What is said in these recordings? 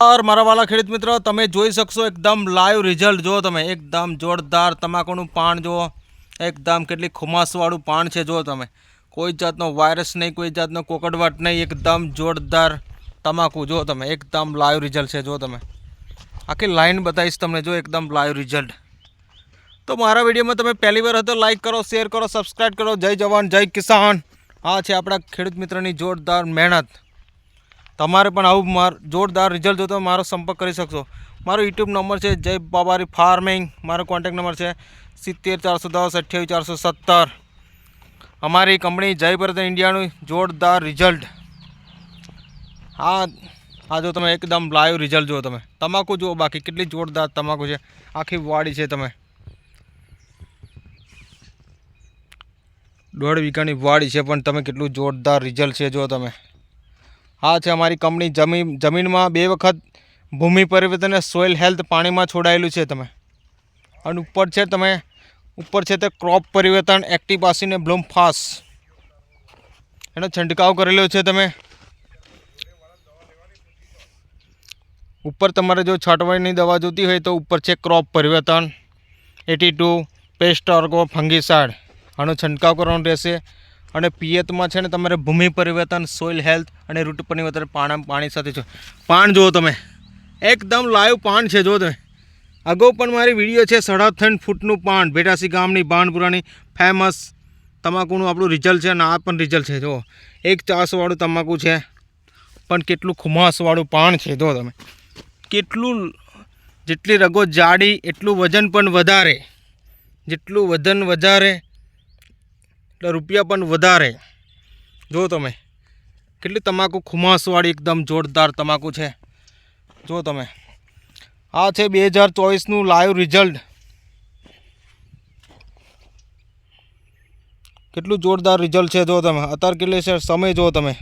નમસ્કાર, મારા વાલા ખેડૂત મિત્રો. તમે જોઈ શકશો એકદમ લાઈવ રિઝલ્ટ જો તમે, એકદમ જોરદાર તમાકુનું પાન જુઓ. એકદમ કેટલી ખુમાસવાળું પાન છે જો તમે. કોઈ જાતનો વાયરસ નહીં, કોઈ જાતનો કોકડવાટ નહીં, એકદમ જોરદાર તમાકુ. જો તમે, એકદમ લાઈવ રિઝલ્ટ છે જો તમે. આખી લાઈન બતાવીશ તમને જો એકદમ લાઈવ રિઝલ્ટ તો મારા વિડીયોમાં તમે પહેલી વાર હતો લાઈક કરો શેર કરો સબસ્ક્રાઈબ કરો. જય જવાન, જય કિસાન. આ છે આપણા ખેડૂત મિત્રની જોરદાર મહેનત. તમારે પણ આવું માર જોરદાર રિઝલ્ટ જોતો મારો સંપર્ક કરી શકશો. મારો યુટ્યુબ નંબર છે જય બાબારી ફાર્મિંગ મારો કોન્ટેક નંબર છે સિત્તેર ચારસો દસ અઠ્યાવીસ ચારસો સત્તર. અમારી કંપની જય ભારત ઇન્ડિયાનું જોરદાર રિઝલ્ટ હા આ જો તમે એકદમ લાઈવ રિઝલ્ટ જુઓ તમે. તમાકુ જુઓ બાકી કેટલી જોરદાર તમાકુ છે. આખી વાડી છે તમે. દોઢ વીઘાની વાડી છે પણ તમે કેટલું જોરદાર રિઝલ્ટ છે જો તમે. આ છે અમારી કંપની જમીન જમીનમાં બે વખત ભૂમિ પરિવર્તન સોઇલ હેલ્થ પાણીમાં છોડાયેલું છે તમે. અને ઉપર છે તમે, ઉપર છે તે ક્રોપ પરિવર્તન, એક્ટિવ પાસીને બ્લૂમ ફાસ. એનો છંટકાવ કરેલો છે તમે. ઉપર તમારે જો છાંટવાની દવા જોતી હોય તો ઉપર છે ક્રોપ પરિવર્તન, એટી ટુ, પેસ્ટ, ઓર્ગો, ફંગીસાઇડ. આનો છંટકાવ કરવાનો રહેશે. અને પિયતમાં છે ને તમારે ભૂમિ પરિવર્તન સોઇલ હેલ્થ અને રૂટ પરિવર્તન પાણા, પાણી સાથે છે પાન જુઓ તમે. એકદમ લાઈવ પાન છે જો તમે. અગાઉ પણ મારી વીડિયો છે, સાડા ત્રણ ફૂટનું પાન બેટાસી ગામની બાણપુરાની ફેમસ તમાકુનું આપણું રિઝલ્ટ છે અને આ પણ રિઝલ્ટ છે જો એક ચાસવાળું તમાકુ છે, પણ કેટલું ખુમાસવાળું પાન છે જો તમે. કેટલું જેટલી રગો જાડી, એટલું વજન પણ વધારે. જેટલું વજન વધારે એટલે રૂપિયા પણ વધારે. જો તમે, કેટલી તમાકુ ખુમાસવાળી એકદમ જોરદાર તમાકુ છે. જો તમે, આ છે બે હજાર ચોવીસનું લાઈવ રિઝલ્ટ કેટલું જોરદાર રિઝલ્ટ છે જો તમે, અત્યારે કેટલી છે, સમય જો તમે.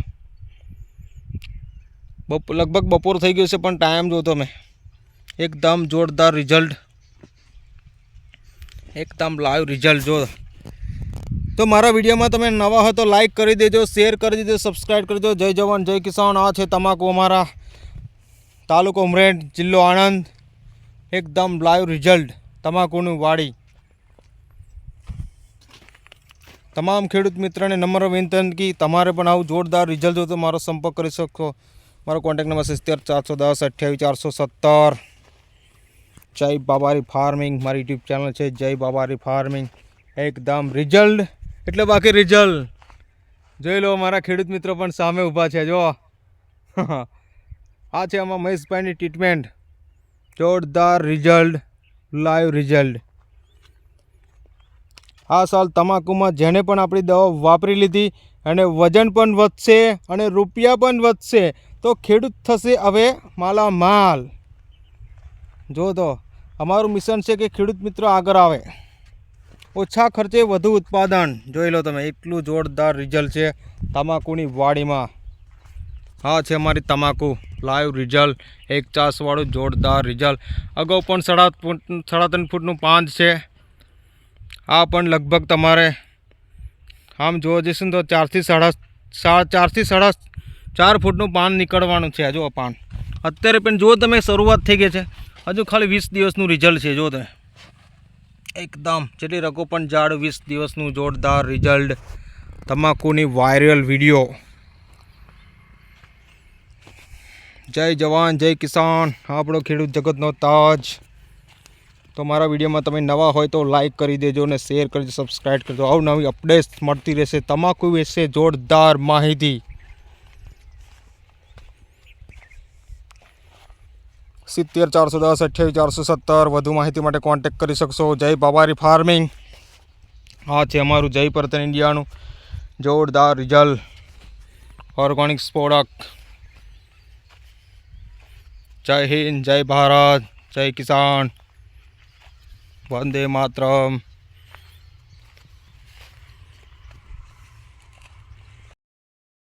બપ, લગભગ બપોર થઈ ગયું છે, પણ ટાઈમ જો તમે. એકદમ જોરદાર રિઝલ્ટ એકદમ લાઈવ રિઝલ્ટ જો તો મારા વિડીયોમાં તમે નવા હોય તો લાઇક કરી દેજો શેર કરી દેજો સબસ્ક્રાઈબ કરી દેજો. જય જવાન, જય કિસાન. આ છે તમાકુ અમારા તાલુકો ઉમરેઠ, જિલ્લો આણંદ. એકદમ લાઈવ રિઝલ્ટ તમાકુનું વાડી. તમામ ખેડૂત મિત્રને નમ્ર વિનંતી તમારે પણ આવું જોરદાર રિઝલ્ટ હોય તો મારો સંપર્ક કરી શકો. મારો કોન્ટેક્ટ નંબર સિત્તેર, ચારસો દસ, અઠ્યાવીસ, ચારસો સત્તર. જય બાબારી ફાર્મિંગ મારી યુટ્યુબ ચેનલ છે જય બાબારી ફાર્મિંગ એકદમ રિઝલ્ટ એટલે બાકી રિઝલ્ટ જોઈ લો, મારા ખેડૂત મિત્રો પણ સામે ઊભા છે જો આ છે આમાં મહેશભાઈની ટ્રીટમેન્ટ જોરદાર રિઝલ્ટ લાઈવ રિઝલ્ટ આ સાલ તમાકુમાં જેણે પણ આપણી દવા વાપરી લીધી અને વજન પણ વધશે અને રૂપિયા પણ વધશે, તો ખેડૂત થશે હવે માલામાલ. જો તો, અમારું મિશન છે કે ખેડૂત મિત્રો આગળ આવે. ઓછા ખર્ચે વધુ ઉત્પાદન. જોઈ લો તમે, એટલું જોરદાર રિઝલ્ટ છે તમાકુની વાડીમાં. હા, છે અમારી તમાકુ. લાઈવ રિઝલ્ટ એક ચાસવાળું જોરદાર રિઝલ્ટ અગાઉ પણ સાડા સાડા ત્રણ ફૂટનું પાંચ છે. આ પણ લગભગ તમારે, આમ જોવા જઈશું તો ચારથી સાડા સાડા ચારથી સાડા ચાર ફૂટનું પાન નીકળવાનું છે જો પાન અત્યારે પણ જો તમે, શરૂઆત થઈ ગઈ છે. હજુ ખાલી વીસ દિવસનું રિઝલ્ટ છે જો તમે. એકદમ જેટલી રકો પણ ઝાડ વીસ દિવસનું જોરદાર રિઝલ્ટ તમાકુની વાયરલ વીડિયો જય જવાન, જય કિસાન. આપણો ખેડૂત જગતનો તાજ. તો મારા વિડીયોમાં તમે નવા હોય તો લાઈક કરી દેજો અને શેર કરજો સબસ્ક્રાઈબ કરજો આવું નવી અપડેટ્સ મળતી રહેશે, તમાકુ વિશે જોરદાર માહિતી. સિત્તેર, ચારસો દસ, અઠ્યાવીસ, ચારસો સત્તર. વધુ માહિતી માટે કોન્ટેક્ટ કરી શકશો જય બાબારી ફાર્મિંગ આ છે અમારું જય પરતન ઇન્ડિયાનું જોરદાર રિઝલ્ટ ઓર્ગોનિક્સ પ્રોડક્ટ જય હિન્દ, જય ભારત, જય કિસાન. વંદે માતરમ.